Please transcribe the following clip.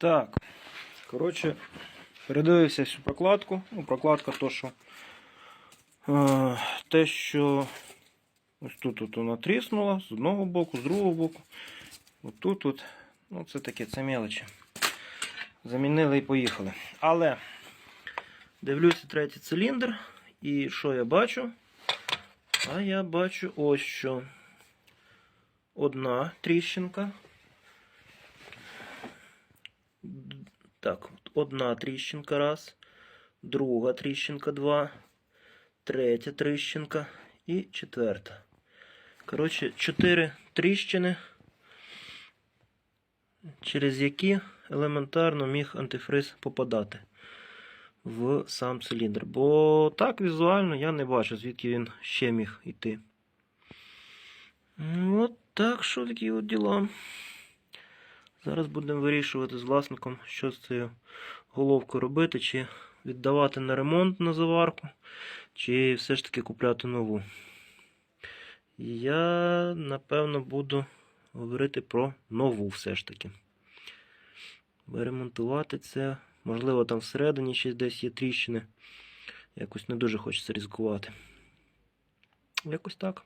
Так. Коротше, передивився всю прокладку. Ну, прокладка то, що е, те, що ось тут от вона тріснула з одного боку, з другого боку. Отут от. Ну, це таке, це мелочі. Замінили і поїхали. Але дивлюся третій циліндр. І що я бачу? А я бачу ось що. Одна тріщинка. Так, одна тріщинка раз, друга тріщинка два, третя тріщинка і четверта. Коротше, чотири тріщини, через які елементарно міг антифриз попадати в сам циліндр. Бо так візуально я не бачу, звідки він ще міг йти. Ну, От так, що такі от діла. Зараз будемо вирішувати з власником, що з цією головкою робити, чи віддавати на ремонт на заварку, чи все ж таки купляти нову. Я, напевно, буду говорити про нову все ж таки. Бо це. Можливо, там всередині ще десь є тріщини. Якось не дуже хочеться ризикувати. Якось так.